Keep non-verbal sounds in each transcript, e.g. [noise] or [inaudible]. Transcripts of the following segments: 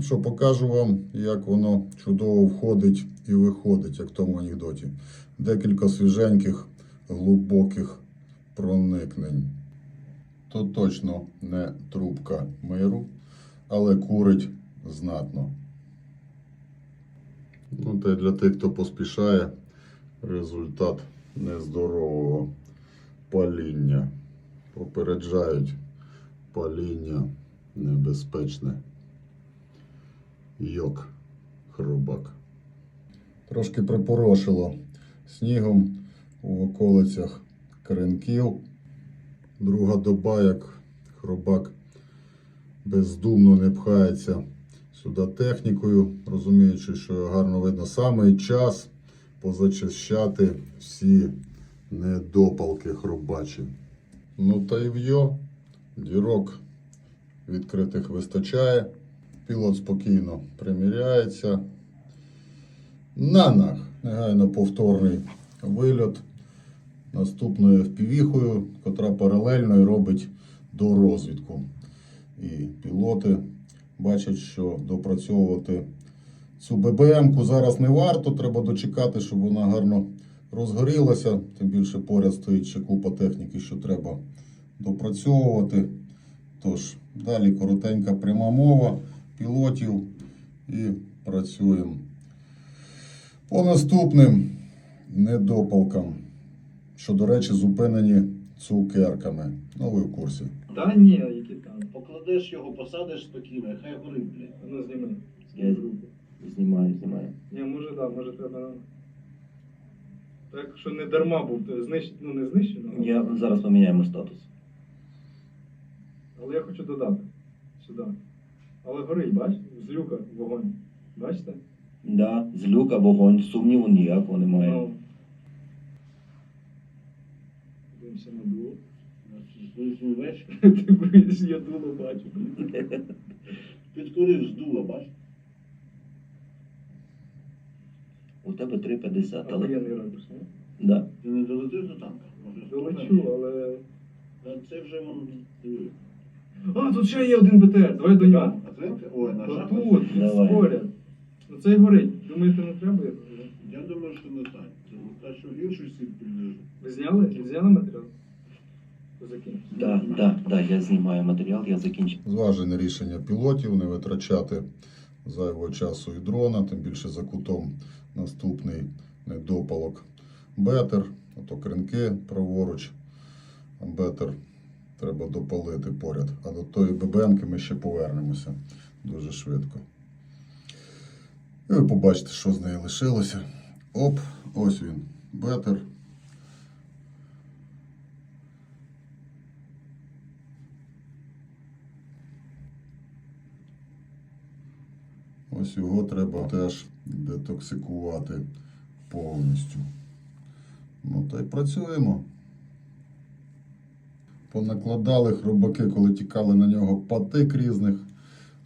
Ну що, покажу вам, як воно чудово входить і виходить, як в тому анекдоті. Декілька свіженьких, глибоких проникнень. То точно не трубка миру, але курить знатно. Ну, та й для тих, хто поспішає, результат нездорового паління. Попереджають паління небезпечне. Йок, хробак. Трошки припорошило снігом у околицях кринків. Друга доба, як хробак бездумно не пхається сюди технікою, розуміючи, що гарно видно саме час позачищати всі недопалки хробачі. Ну та й в'йо, дірок відкритих вистачає. Пілот спокійно приміряється. На нах. Негайно повторний вильот наступною впівіхою, котра паралельно і робить до розвідку. І пілоти бачать, що допрацьовувати цю ББМ-ку зараз не варто. Треба дочекати, щоб вона гарно розгорілася. Тим більше поряд стоїть ще купа техніки, що треба допрацьовувати. Тож, далі коротенька пряма мова пілотів і працюємо по наступним недопалкам, що, до речі, зупинені цукерками. Ну, ви в курсі. Та ні, які там. Покладеш його, посадиш спокійно, хай горить, блядь. Ну зніми. Я знімаю, знімаю. Ні, може да, може треба. Так що не дарма був, то знищ... ну не знищено, але- Я зараз поміняємо статус. але я хочу додати сюди. Але горить, бач? З люка вогонь. Бачите? Да, з люка вогонь, сумніву ніякого немає. Ну. Дивимося на дуло. Знімеш, [laughs] Ти бачиш, я дуло бачу. [laughs] підкурив з дула, бач? У тебе 3,50, Але не робиш, ні? Да. Ти не долетиш до танка? Може, Долечу, але. Та Це вже вон. диви. А, тут ще є один БТР, давай до нього. А це? Ой, на тут, він Давай. Ну цей горить. Думаєте, не треба? його? Я думаю, що не так. Це Та що іншу сіль підлежу. Ви зняли? Ви зняли матеріал? Да, да, да, я знімаю матеріал, я закінчив. Зважене рішення пілотів не витрачати зайвого часу і дрона, тим більше за кутом наступний недопалок бетер, ото кринки праворуч, бетер треба допалити поряд. А до тої ББМки ми ще повернемося дуже швидко. І ви побачите, що з неї лишилося. Оп, ось він, бетер. Ось його треба теж детоксикувати повністю. Ну та й працюємо. Понакладали хробаки, коли тікали на нього патик різних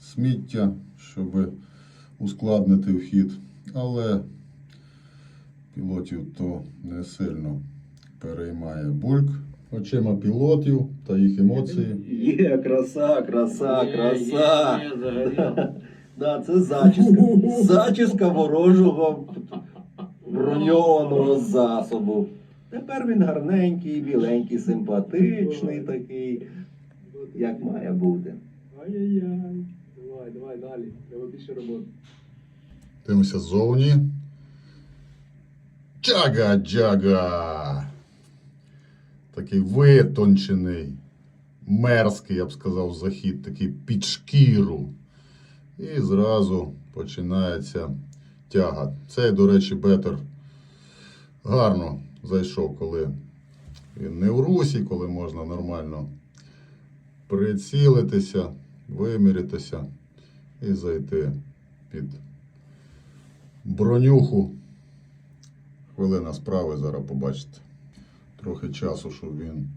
сміття, щоб ускладнити вхід. Але пілотів то не сильно переймає бульк очима пілотів та їх емоції. Є, краса, краса, краса. Є, є, загоріло. [laughs] Да, це зачіска. Зачіска ворожого броньованого засобу. Тепер він гарненький, біленький, симпатичний такий, як має бути. Ай-яй-яй. Давай, давай, далі. Треба більше роботи. Дивимося ззовні. Джага, джага. Такий витончений, мерзкий, я б сказав, захід, такий під шкіру. І зразу починається тяга. Цей, до речі, бетер гарно зайшов, коли він не в русі, коли можна нормально прицілитися, вимірятися і зайти під бронюху. Хвилина справи зараз побачите. Трохи часу, щоб він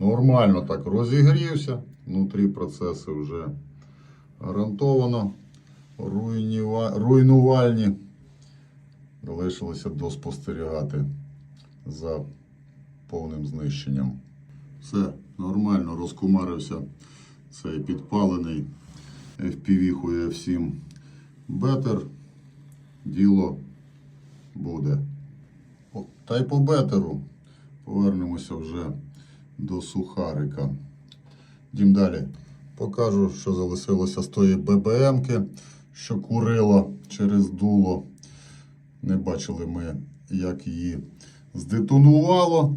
нормально так розігрівся. Внутрі процеси вже гарантовано руйнува- руйнувальні. Залишилося доспостерігати за повним знищенням. Все нормально розкумарився цей підпалений FPV-хою F7 бетер, діло буде. Та й по бетеру повернемося вже до сухарика. Йдемо далі. Покажу, що залишилося з тої ББМки, що курила через дуло. Не бачили ми, як її здетонувало.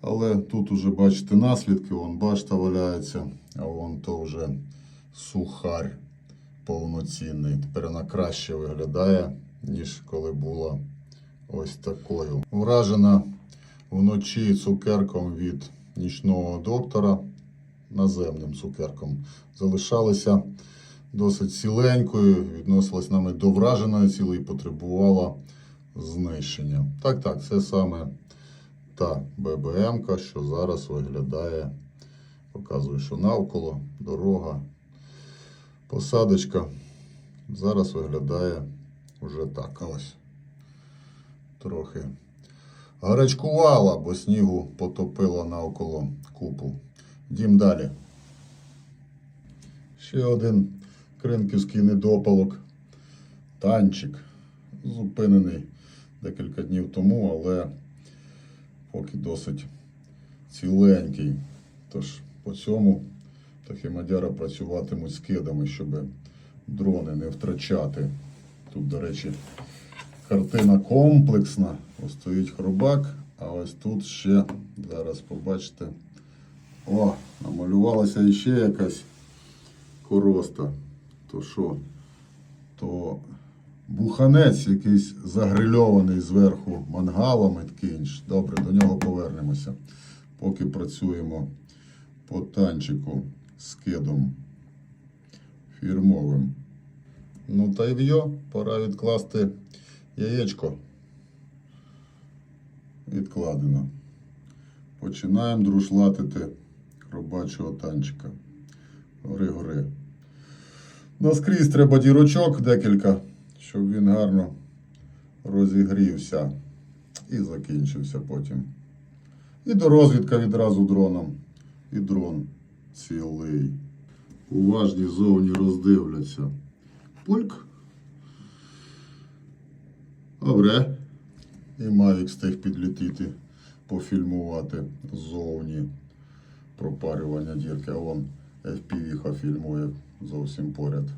Але тут уже бачите наслідки, вон башта валяється, а вон то вже сухарь повноцінний. Тепер вона краще виглядає, ніж коли була ось такою. Вражена вночі цукерком від нічного доктора, наземним цукерком. Залишалася досить ціленькою, відносилась нами до враженої цілої і потребувала знищення. Так, так, це саме та ББМ, що зараз виглядає, показую, що навколо дорога, посадочка. Зараз виглядає вже так. Ось. Трохи гарячкувала, бо снігу потопило навколо купу. Дім далі. Ще один кринківський недопалок. Танчик. Зупинений декілька днів тому, але поки досить ціленький. Тож по цьому тахімадяра працюватимуть з кидами, щоб дрони не втрачати. Тут, до речі, картина комплексна. Ось стоїть хробак, а ось тут ще зараз побачите. О, намалювалася іще якась короста. То що? То буханець якийсь загрильований зверху мангалом і таке. Добре, до нього повернемося. Поки працюємо по танчику з кидом фірмовим. Ну та й в'йо, пора відкласти яєчко. Відкладено. Починаємо друшлатити робочого танчика. Гори-гори. Наскрізь треба дірочок декілька, щоб він гарно розігрівся і закінчився потім. І до розвідка відразу дроном. І дрон цілий. Уважні зовні роздивляться. Пульк. Добре. І Мавік встиг підлітіти, пофільмувати ззовні пропарювання дірки. А вон FPV фільмує зовсім поряд.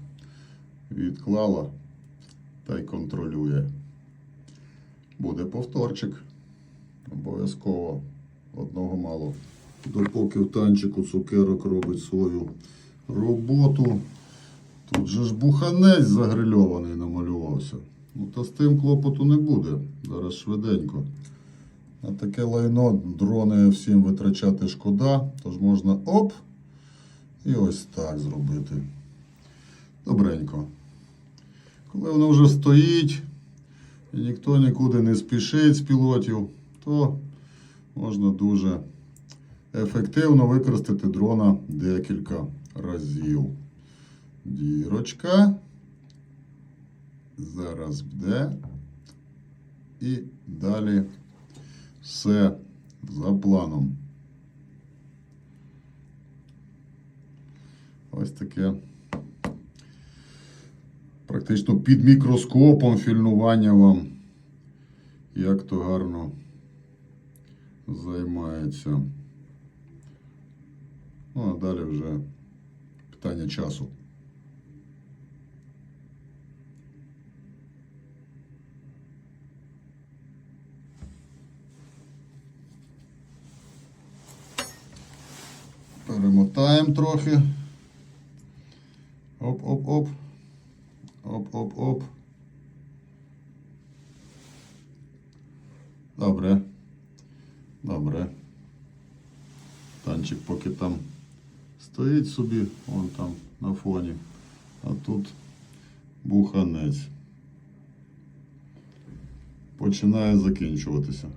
Відклала та й контролює. Буде повторчик. Обов'язково. Одного мало. Допоки в танчику цукерок робить свою роботу. Тут же ж буханець загрильований намалювався. Ну, та з тим клопоту не буде. Зараз швиденько. На таке лайно дрони всім витрачати шкода, тож можна оп. І ось так зробити. Добренько. Коли воно вже стоїть і ніхто нікуди не спішить з пілотів, то можна дуже ефективно використати дрона декілька разів. Дірочка. Зараз буде. І далі все за планом. Ось таке. Практично під мікроскопом фільмування вам, як то гарно займається. Ну, а далі вже питання часу. Перемотаємо трохи. Оп-оп-оп. Оп-оп-оп. Добре. Добре. Танчик поки там стоїть собі, вон там на фоні. А тут буханець. Починає закінчуватися.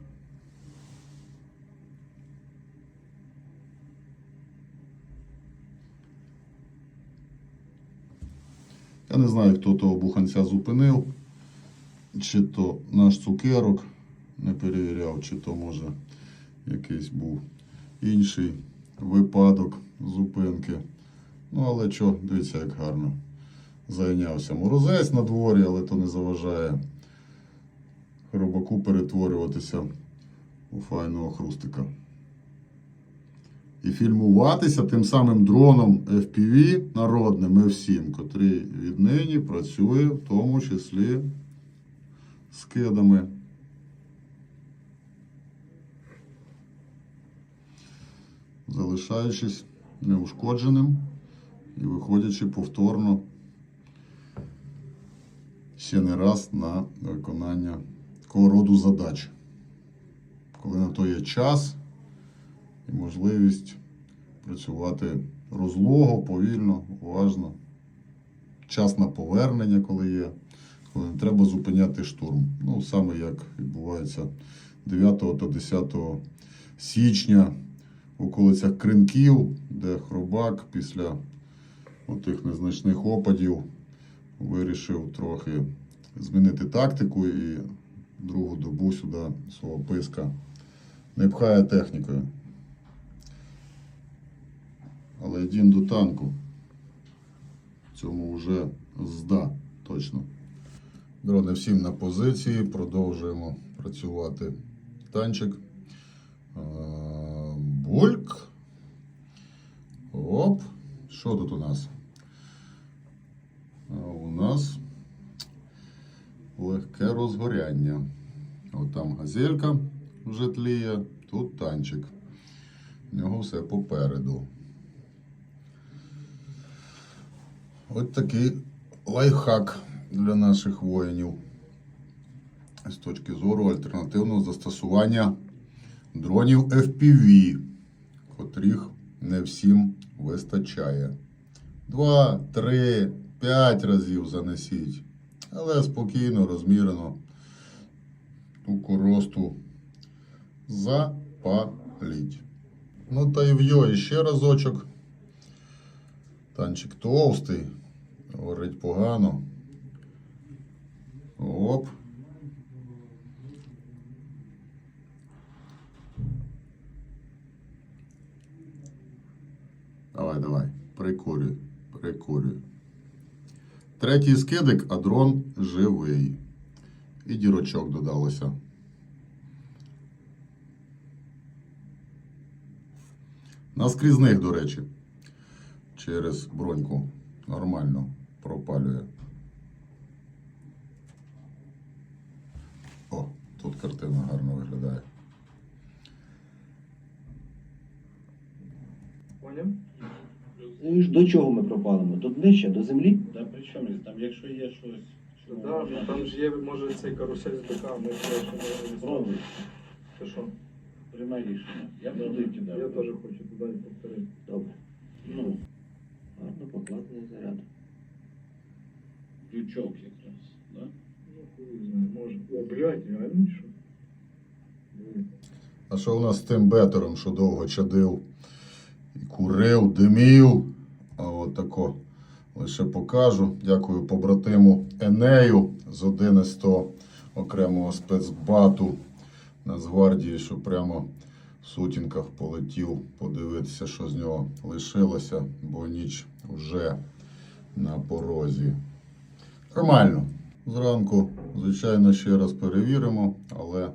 Я не знаю, хто того буханця зупинив, чи то наш цукерок не перевіряв, чи то може якийсь був інший випадок зупинки. Ну, але що, дивіться, як гарно. зайнявся. Морозець на дворі, але то не заважає хробаку перетворюватися у файного хрустика. І фільмуватися тим самим дроном FPV народним F7, котрий віднині працює в тому числі з кедами. Залишаючись неушкодженим і виходячи повторно ще не раз на виконання такого роду задач. Коли на то є час і можливість працювати розлого, повільно, уважно. Час на повернення, коли є, коли не треба зупиняти штурм. Ну, саме як відбувається 9 та 10 січня в околицях Кринків, де хробак після отих незначних опадів вирішив трохи змінити тактику і другу добу сюди свого писка не пхає технікою. Але йдім до танку. Цьому вже зда точно. Дрони всім на позиції. Продовжуємо працювати танчик. Бульк. Оп. Що тут у нас? У нас легке розгоряння. От там газелька вже тліє, тут танчик. У нього все попереду. От такий лайфхак для наших воїнів з точки зору альтернативного застосування дронів FPV, котрих не всім вистачає. Два, три, п'ять разів занесіть, але спокійно, розмірено ту росту запаліть. Ну та й вйо іще разочок. Танчик товстий, горить погано. Оп. Давай, давай, прикурюй, прикурюй. Третій скидик, а дрон живий. І дірочок додалося. На скрізних, до речі, через броньку нормально пропалює. О, тут картина гарно виглядає. Поняв? Ну, і ж до чого ми пропалимо? До днища, до землі? Та при чому там, якщо є щось, що Да, там ж є, може, цей карусель з БК, ми ще не. Пробуй, Це що? приймай рішення. Я б туди кидав. Я теж хочу туди повторити. Добре. Ну, Гарно покладений заряд. Крючок якраз, да? Ну, може. О, блядь, реально що? А що у нас з тим бетером, що довго чадив і курив, димів? А от тако лише покажу. Дякую побратиму Енею з 11-го окремого спецбату Нацгвардії, що прямо в сутінках полетів подивитися, що з нього лишилося, бо ніч вже на порозі. Нормально. Зранку, звичайно, ще раз перевіримо, але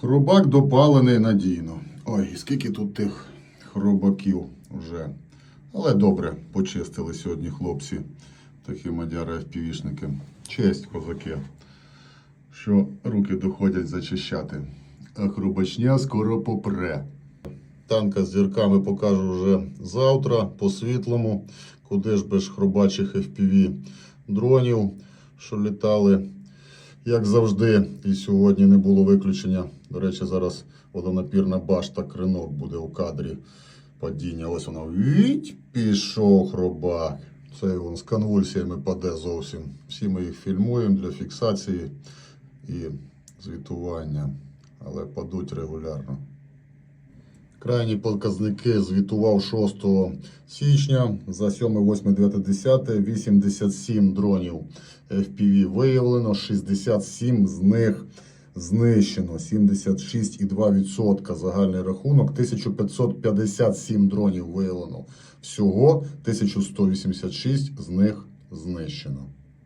Хробак допалений надійно. Ой, скільки тут тих хробаків вже. Але добре, почистили сьогодні хлопці, такі мадяри впівішники. Честь, козаки, що руки доходять зачищати. А хробачня скоро попре. Танка з зірками покажу вже завтра по світлому, куди ж без хробачих FPV дронів, що літали як завжди, і сьогодні не було виключення. До речі, зараз водонапірна башта кринок буде у кадрі падіння. Ось вона віть, пішов хробак. Це він з конвульсіями паде зовсім. Всі ми їх фільмуємо для фіксації і звітування, але падуть регулярно. Крайні показники звітував 6 січня за 7, 8, 9, 10 87 дронів FPV виявлено, 67 з них знищено, 76,2% загальний рахунок, 1557 дронів виявлено. Всього 1186 з них знищено.